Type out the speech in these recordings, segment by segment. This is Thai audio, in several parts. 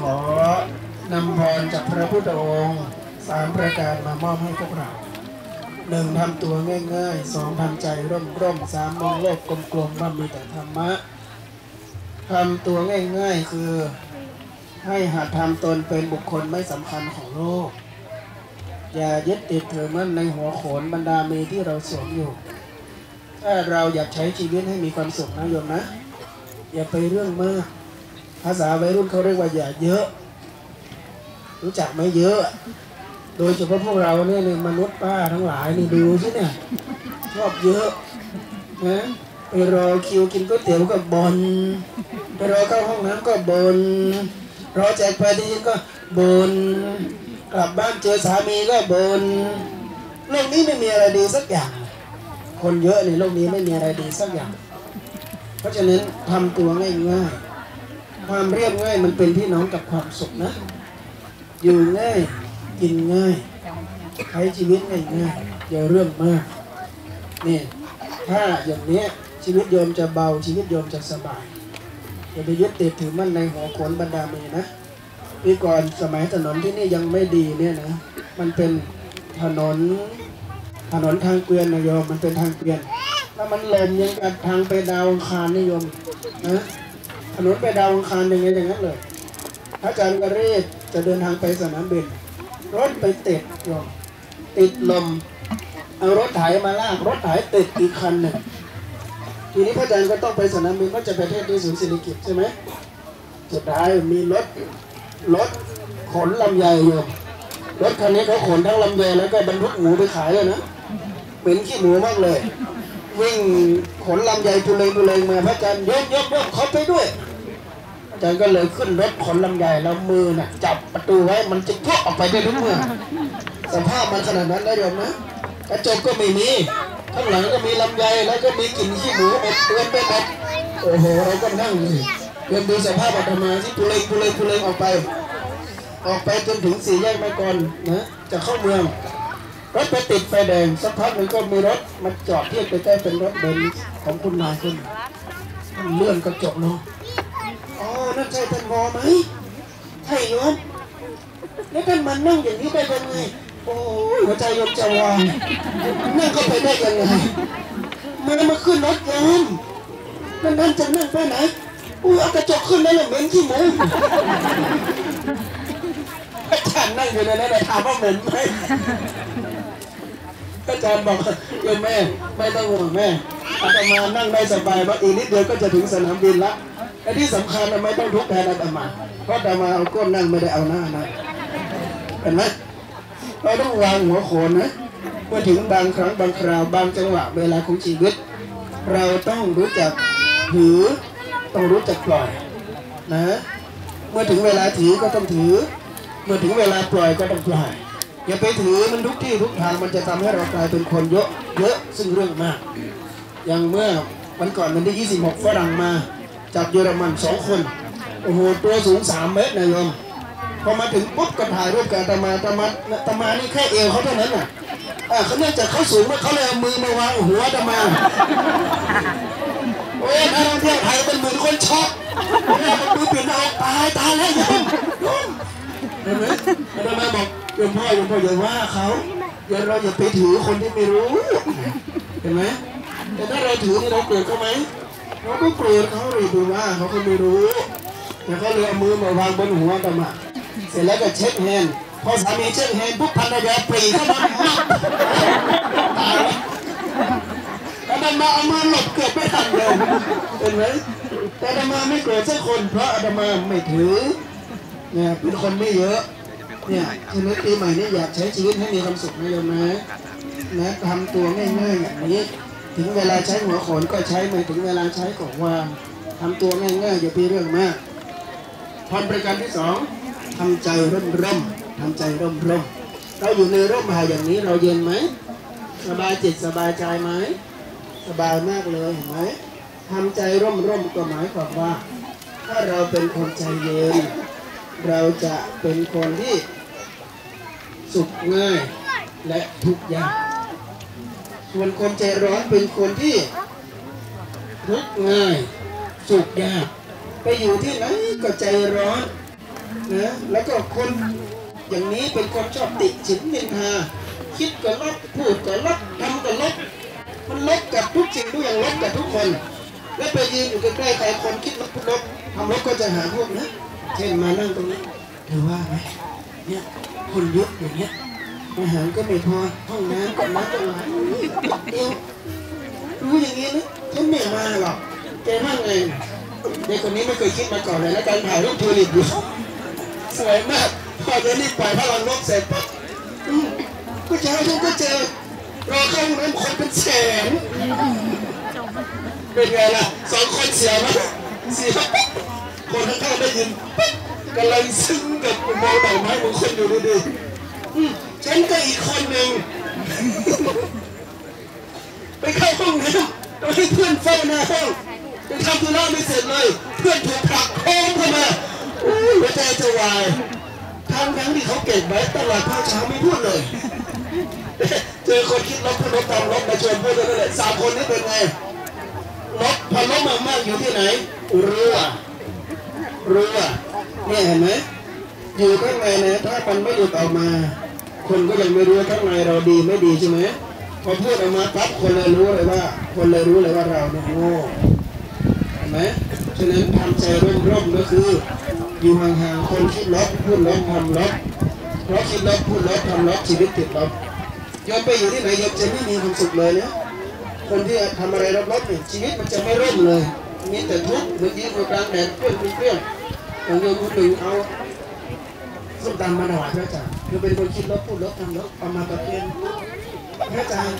ขอนำพรจากพระพุทธองค์สามประการมามอบให้พวกเราหนึ่งทำตัวง่ายๆสองทำใจร่มๆสามมองโลกกลมๆว่ามีแต่ธรรมะทำตัวง่ายๆคือให้หัดทำตนเป็นบุคคลไม่สำคัญของโลก อย่ายึดติดถือมั่นในหัวโขนบรรดาเมที่เราสวมอยู่ ถ้าเราอยากใช้ชีวิตให้มีความสุขนะโยมนะ อย่าไปเรื่องมาก ภาษาวัยรุ่นเขาเรียกว่าอย่าเยอะ รู้จักไหมเยอะ โดยเฉพาะพวกเราเนี่ยนี่มนุษย์ป้าทั้งหลายนี่ดูสิเนี่ยชอบเยอะนะไปรอคิวกินก๋วยเตี๋ยวก็บนไปรอเข้าห้องน้ำก็บนรอแจกปฏิทินก็บนกลับบ้านเจอสามีก็บนโลกนี้ไม่มีอะไรดีสักอย่าง คนเยอะในโลกนี้ไม่มีอะไรดีสักอย่าง เพราะฉะนั้นทำตัวง่ายๆ ความเรียบง่ายมันเป็นพี่น้องกับความสุขนะ อยู่ง่ายกินง่ายใช้ชีวิตง่ายๆอย่าเรื่องมากนี่ถ้าอย่างนี้ชีวิตโยมจะเบาชีวิตโยมจะสบายอย่าไปยึดติดถือมั่นในหัวขนบรรดาเมนะพี่ก่อนสมัยถนนที่นี่ยังไม่ดีเนี่ยนะมันเป็นถนนถนนทางเกวียนนะโยมมันเป็นทางเกวียนแล้วมันลมยังกับทางไปดาวคารนิยมนะ ถนนไปดาวอังคารอย่างเงี้ยอย่างนั้นเลยพระอาจารย์กระเรศจะเดินทางไปสนามบิน รถไปติดโยมติดลมเอารถไถมาลากรถไถติดอีกคันหนึ่งทีนี้พระอาจารย์ก็ต้องไปสนามบินก็จะไปเทศที่ศูนย์ศิริกิตใช่ไหมสุดท้ายมีรถรถขนลำไยโยมรถคันนี้เขาขนทั้งลำไยแล้วก็บรรทุกหมูไปขายเลยนะเป็นขี้หมูมากเลย วิ่งขนลำไยทุเลงทุเลงมาพระอาจารย์ยกยกยกเขาไปด้วย จารย์ก็เลยขึ้นรถขนลำไยแล้วมือน่ะ จับประตูไว้มันจะยกออกไปได้ทุกเมื่อสภาพมันขนาดนั้นนะโยมนะกระจกก็ไม่มีข้างหลังก็มีลำไยแล้วก็มีกลิ่นขี้หมูอบเตือนไปหมดโอ้โหเราก็นั่งดูสิเรียนดูสภาพอาตมาที่ทุเลงทุเลงทุเลงออกไป ออกไปจนถึงสี่แยกแม่กลนนะจะเข้าเมืองรถไปติดไฟแดงสักพักหนึ่งก็มีรถมาจอดเทียบไปใกล้เป็นรถเบนซ์ของคุณนายคุณเลื่อนกระจกลงอ๋อนั่น ใช่ท่านวอไหมใช่โยมแล้วท่านมันนั่งอย่างนี้ได้ยังไงโอ้หัวใจโยมจะวายนั่งเข้าไปได้ยังไงมามาขึ้นรถโยมนั่นนั่นจะนั่งไปไหนอุ้ยเอากระจกขึ้นแล้วเหม็นขี้หมูอาจารย์นั่งอยู่ในนั้นเลยถามว่าเหม็นไหมอาจารย์บอกโยมแม่ไม่ต้องห่วงแม่อาตมานั่งได้สบายเพราอีกนิดเดียวก็จะถึงสนามบินละ และที่สำคัญไม่ต้องทุกข์แทนอาตมา เพราะอาตมาเอาก้นนั่งไม่ได้เอาหน้านะเห็นไหมเราต้องวางหัวโขนนะเมื่อถึงบางครั้งบางคราวบางจังหวะเวลาของชีวิต เราต้องรู้จักถือต้องรู้จักปล่อยนะ เมื่อถึงเวลาถือก็ต้องถือ เมื่อถึงเวลาปล่อยก็ต้องปล่อยอย่าไปถือมันทุกที่ทุกทางมันจะทำให้เรากลายเป็นคนเยอะเยอะซึ่งเรื่องมาก อย่างเมื่อวันก่อนวันที่ 26 ฝรั่งมา จากเยอรมันสองคน โอ้โห ตัวสูง3เมตรนะโยม พอมาถึงปุ๊บก็ถ่ายรูปกับอาตมาอาตมาอาตมานี่แค่เอวเขาเท่านั้นน่ะอ่าเขาเนื่องจากเขาสูงมากเขาเลยเอามือมาวางหัวอาตมาโอ้ยนักท่องเที่ยวไทยเป็นเหมือนคนช็อกโอ้เอามือปิดหน้าอกตายตายแล้วโยมโยมเห็นไหมอาตมาบอกโยมพ่อโยมพ่ออย่าว่าเขาอย่าเราอย่าไปถือคนที่ไม่รู้ เห็นไหมแต่ถ้าเราถือนี่เราเกลียดเขาไหม เราก็เกลียเขาเลยดูว่าเขาก็ไม่รู้แต่เขาเลยเอามือมาวางบนหัวอาตมาเสร็จแล้วก็เช็คแฮนด์พอสามีเช็คแฮนด์ปุ๊บพันธยาปรีเข้ามาตายแล้วอาตมาเอามาหลบเกือบไม่ทันเลยเห็นไหมแต่อาตมาไม่เกลียดสักคนเพราะอาตมาไม่ถือเนี่ยเป็นคนไม่เยอะเนี่ยชีวิตปีใหม่นี่อยากใช้ชีวิตให้มีความสุขนะโยมนะนะทำตัวง่ายๆอย่างนี้ ถึงเวลาใช้หัวโขนก็ใช้ไม่ถึงเวลาใช้ก็วางทำตัวง่ายๆอย่าไปเรื่องมากพรประการที่สองทำใจร่มร่มๆทำใจร่มร่มๆเราอยู่ในร่มหาอย่างนี้เราเย็นไหมสบายจิตสบายใจไหมสบายมากเลยเห็นไหมทำใจร่มร่มๆก็หมายความว่า ถ้าเราเป็นคนใจเย็น เราจะเป็นคนที่สุขง่ายและทุกข์ยาก ส่วนคนใจร้อนเป็นคนที่ทุกข์ง่ายสุขยากไปอยู่ที่ไหนก็ใจร้อนนะแล้วก็คนอย่างนี้เป็นคนชอบติฉินนินทาคิดก็ลบพูดก็ลบทำก็ลบมันลบกับทุกสิ่งทุกอย่างลบกับทุกคน แล้วไปยืนอยู่ใกล้ๆใครคนคิดลบลบทำลบก็จะหาพวกนะเช่นมานั่งตรงนี้เธอว่าไหมเนี่ยคนยุบอย่างเงี้ย อาหารก็ไม่พอห้องน้ำก็น้ำก็ไหลเดียวรู้อย่างนี้นะฉันไม่มาหรอกแกว่าไงเด็กคนนี้ไม่เคยคิดมาก่อนเลยแล้วการถ่ายรูปทูลิปอยู่สวยมากพอจะรีบปล่อยพลังลบเสร็จปั๊บก็เจอฉันก็เจอรอเข้าห้องน้ำคนเป็นแสนเป็นไงล่ะสองคนเสียไหมเสียบคนข้างๆได้ยินกำลังซึ้งกับอุโมงค์ดอกไม้ของคนอยู่ดีๆ ฉันก็อีกคนหนึ่งไปเข้าห้องน้ำต้องให้เพื่อนเฝ้าหน้าห้องไปทำธุระไม่เสร็จเลย เพื่อนถูกผลักโค้งเข้ามาอุ้ยหัวใจจะวายทั้งทั้งที่เขาเก่งไว้ตลอดภาคเช้าไม่พูดเลย เจอคนคิดลบพูดลบตามลบมาชวนพูดแล้วนั่นแหละสามคนนี้เป็นไงลบพอลบมากๆอยู่ที่ไหนเรือเรือเนี่ยเห็นไหมอยู่ข้างในนะถ้ามันไม่หลุดออกมา คนก็ยังไม่รู้ข้างในเราดีไม่ดีใช่ไหมพอพูดออกมาปั๊บคนเลยรู้เลยว่า คนเลยรู้เลยว่าเราเนี่ยโง่เห็นไหมฉะนั้นทำใจร่มๆก็คือ อยู่ห่างๆคนคิดลบพูดลบทำลบเพราะคิดลบพูดลบทำลบชีวิตติดลบโยมไปอยู่ที่ไหนโยมจะไม่มีความสุขเลยเนะคนที่ทำอะไรลบๆเนี่ยชีวิตมันจะไม่ร่มเลยมีแต่ทุกข์เมื่อกี้เรากลางแดดเปรี้ยงเปรี้ยงอย่างโยมคนหนึ่งเอาส้มตำมาถวายพระอาจารย์ คือเป็นคนคิดลบพูดลบทำลบเอามาประเคนพระอาจารย์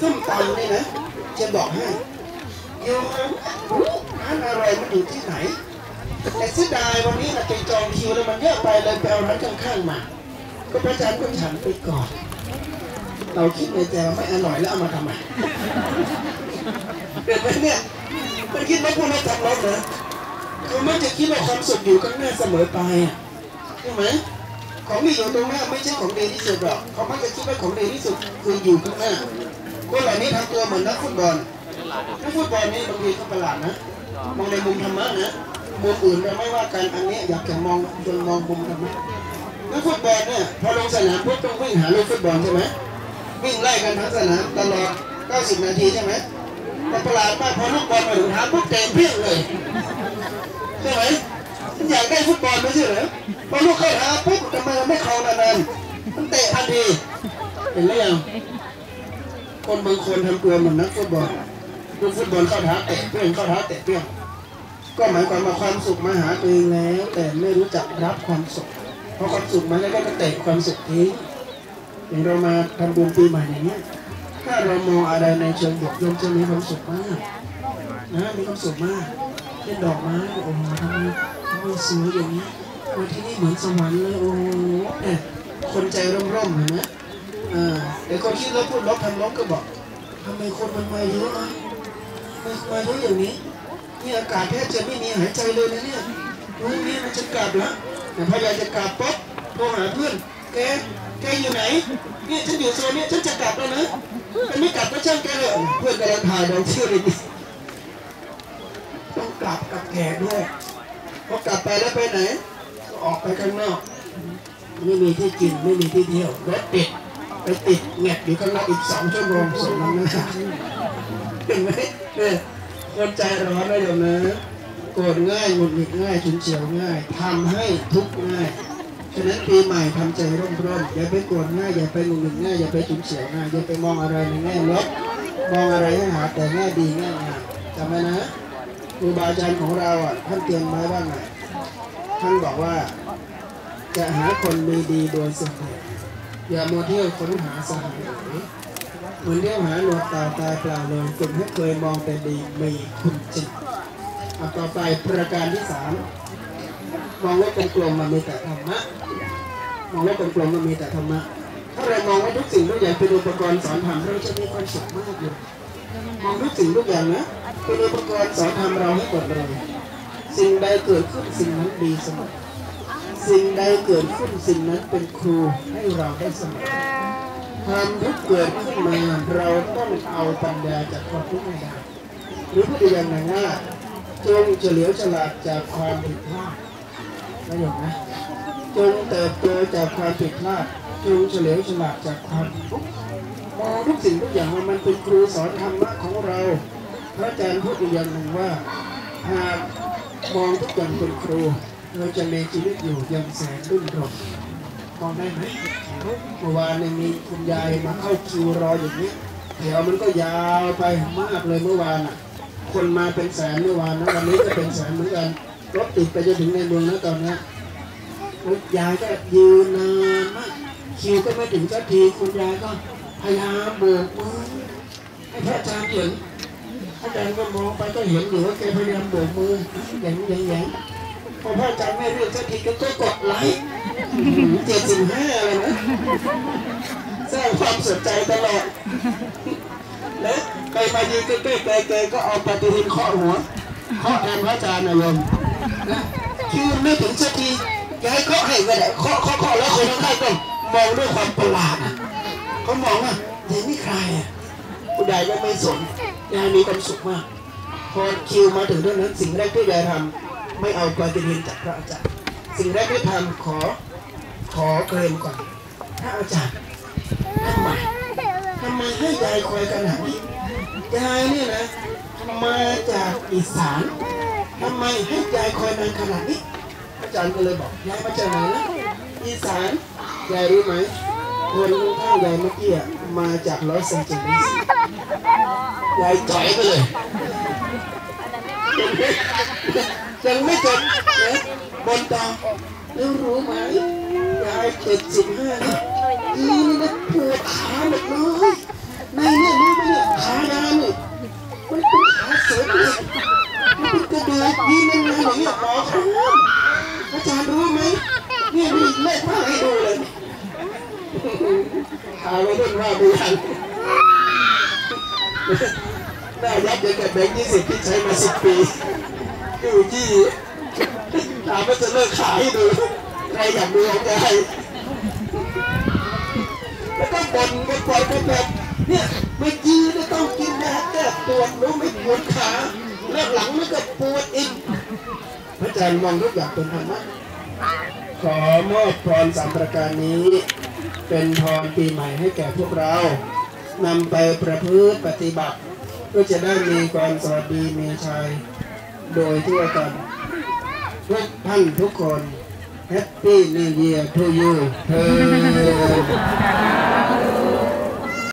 ส้มตำนี่นะจะบอกให้โยมรู้ร้านอะไรมันอยู่ที่ไหน แต่เสียดายวันนี้เราไปจองคิวแล้วมันเยอะไปเลยไปเอาร้านข้างๆมา ก็พระอาจารย์ก็ฉันไปก่อน เราคิดในใจว่าไม่อร่อยแล้วเอามาทำไมเป็นไหมเนี่ยมันคิดว่พวกเราทำรถนะเขาไม่จะคิดว่าความสุขอยู่ข้างหน้าเสมอไปอะใช่ไหม ของที่อยู่ตรงหน้าไม่ใช่ของดีที่สุดหรอกเขามักจะคิดว่าของดีที่สุดคืออยู่ข้างหน้าคนเหล่านี้ทำตัวเหมือนนักฟุตบอลนักฟุตบอลนี่บางทีเขาประหลาดนะมองในมุมธรรมะนะมุมอื่นเราไม่ว่ากันอันนี้อยากจะมองจนมองมุมธรรมะนักฟุตบอลเนี่ยพอลงสนามปุ๊บต้องวิ่งหาลูกฟุตบอลใช่ไหมวิ่งไล่กันทั้งสนามตลอด 90 นาทีใช่ไหมแต่ประหลาดมากพอลูกบอลมาถึงเท้าปุ๊บเตะเพี้ยงเลยใช่ไหม มันอยากได้ฟุตบอลไม่ใช่เหรอพอลูกเข้าเท้าปุ๊บทำไมมันไม่เข้านานๆมันเตะทันทีเห็นไหมยังคนบางคนทำตัวเหมือนนักฟุตบอลลูฟุตบอลเข้าท้าเตะเพี้ยงเข้าท้าเตะเพี้ยงก็หมายความว่าความสุขมาหาตัวเองแล้ว แต่ไม่รู้จักรับความสุขพอความสุขมาแล้วก็จะเตะความสุขทิ้งอย่างเรามาทำบุญปีใหม่อย่างเงี้ยถ้าเรามองอะไรในเชิงบวกโยมจะมีความสุขมากนะมีความสุขมาก เป็นดอกไม้ โอ้โหทำไมทำไมสวยอย่างนี้โอ้ที่นี่เหมือนสวรรค์เลยโอ้โหเนี่ยคนใจร่มๆเห็นไหมอ่าแต่คนคิดแล้วพูดลบทำลบก็บอกทำไมคนมันมาเยอะนะมามาเยอะอย่างนี้นี่อากาศแทบจะไม่มีหายใจเลยนะเนี่ยรู้นี่มันจะกลับแล้วแต่พยายามจะกลับปุ๊บโทรหาเพื่อนแกแกอยู่ไหนเนี่ยฉันอยู่โซนนี้ฉันจะกลับแล้วนะมันไม่กลับก็ช่างแกเลยเพื่อนกำลังถ่ายดาวเที่ยวเลยดิ ต้องกลับกับแขกด้วยพอกลับไปแล้วไปไหนก็ออกไปข้างนอกไม่มีที่กินไม่มีที่เที่ยวรถติดไปติดแงกอยู่ข้างนอกอีกสองชั่วโมงส่งน้ำหน้าเห็นไหมเนี่ยคนใจร้อนนะโยมนะโกรธง่ายหงุดหงิดง่ายฉุนเฉียวง่ายทำให้ทุกข์ง่ายฉะนั้นปีใหม่ทำใจร่มร่มอย่าไปโกรธง่ายอย่าไปหงุดหงิดง่ายอย่าไปฉุนเฉียวง่ายอย่าไปมองอะไรในแง่ลบมองอะไรให้หาแต่แง่ดีแง่งามจำไว้นะ ครูบาอาจารย์ของเราอะท่านเตือนไว้ว่าไงท่านบอกว่า จะหาคนมีดีโดยสน่ห์อย่ามัวเที่ยวค้นหาสหายเหมือนเที่ยวหาหนวดตาตาเปล่าเลยกลุ่มให้เคยมองแต่ดีมีคุณจริงเอาต่อไปประการที่สามมองว่าเป็นกลมมันมีแต่ธรรมะมองว่าเป็นกลมมันมีแต่ธรรมะถ้าเรามองว่าทุกสิ่งทุกอย่างเป็นอุปกรณ์สอนธรรมเราจะมีความสุขมากเลยมองทุกสิ่งทุกอย่างนะ เป็นอุปกรณ์สอนธรรมเราให้หมดเลยสิ่งใดเกิดขึ้นสิ่งนั้นดีเสมอสิ่งใดเกิดขึ้นสิ่งนั้นเป็นครูให้เราได้เสมอความทุกข์เกิดขึ้นมาเราต้องเอาปัญญาจากความทุกข์ให้ได้หรือพูดอย่างหนึ่งว่าจงเฉลียวฉลาดจากความผิดพลาดนะโยมนะจงเติบโตจากความผิดพลาดจงเฉลียวฉลาดจากความทุกข์มองทุกสิ่งทุกอย่างว่ามันเป็นครูสอนธรรมะของเรา พระอาจารย์พูดอีกอย่างหนึ่งว่าหากมองทุกอย่างเป็นครู เราจะมีชีวิตอยู่ยังแสนรุ่งเรืองมองได้ไหมเมื่อวานเนี่ยมีคุณยายมาเข้าคิวรออย่างนี้แถวมันก็ยาวไปมากเลยเมื่อวานอะคนมาเป็นแสนเมื่อวานนะวันนี้ก็เป็นแสนเหมือนกันรถติดไปจนถึงในเมืองนะตอนนี้ยรถยายก็ยืนนานมากคิวก็ไม่ถึงสักทีคุณยายก็พยายามโบกมือให้พระอาจารย์เห็น อาจารย์ก็มองไปก็เห็นอยู่ว่าแกพยายามโบกมืออย่างอย่างอย่างพอพระอาจารย์ไม่เรียกสักทีก็ก็กดไลค์เจ็ดสิบห้าเลยนะสร้างความสนใจตลอดแล้วใครมายืนใกล้ๆแกก็เอาปฏิทินเคาะหัวเคาะแทนพระอาจารย์นะโยมนะคิวไม่ถึงสักทียายเคาะให้ก็ได้เคาะเคาะเคาะแล้วคนข้างๆก็มองด้วยความประหลาดเขามองว่าเฮ้ยนี่ใครอะผู้ใดก็ไม่สน ยายมีความสุขมาก พอคิวมาถึงเรื่องนั้น สิ่งแรกที่ยายทำไม่เอาปฏิทินจากพระอาจารย์ สิ่งแรกที่ทำขอขอเกรมก่อนพระอาจารย์ทำไมทำไมให้ยายคอยขนาดนี้ยายเนี่ยนะมาจากอีสานทำไมให้ยายคอยนานขนาดนี้อาจารย์ก็เลยบอกยายมาจากไหนนะอีสานยายรู้ไหมคนข้างยายเมื่อกี้มาจากลอสแองเจลิส ยายจ่อยไปเลยยังไม่จบนะบนดาวแล้วรู้ไหมยายเจ็ดสิบห้าเนี่ยอีนี่นะปวดขาหมดเลยในเนี่ยรู้ไหมเนี่ยขายายเนี่ยมันเป็นขาเสริมเหล็กมันเป็นกระดูกยีนนานๆอย่างเงี้ยหมอครับอาจารย์รู้ไหมเนี่ยมีเล็กมากให้ดูเลยขาไม่ได้ว่าดูทันห น้ายับยังกับแบงค์ยี่สิบที่ใช้มาสิบปีอยู่ที่ถามว่าจะเลิกขายให้ดูใครอยากดูของยายแล้วก็บนก็ปล่อยไปแบบเนี่ยไม่ยืนต้องกินยาแก้ปวดรู้ไม่ปวดขาแล้วหลังมันก็ปวดอีกพระอาจารย์มองทุกอย่างเป็นธรรมะขอมอบพรสามประการนี้ เป็นพรปีใหม่ให้แก่พวกเรา นำไปประพฤติปฏิบัติเพื่อจะได้มีความสวัสดีมีชัยโดยทั่วกันทุกท่านทุกคน Happy New Year to you เธอ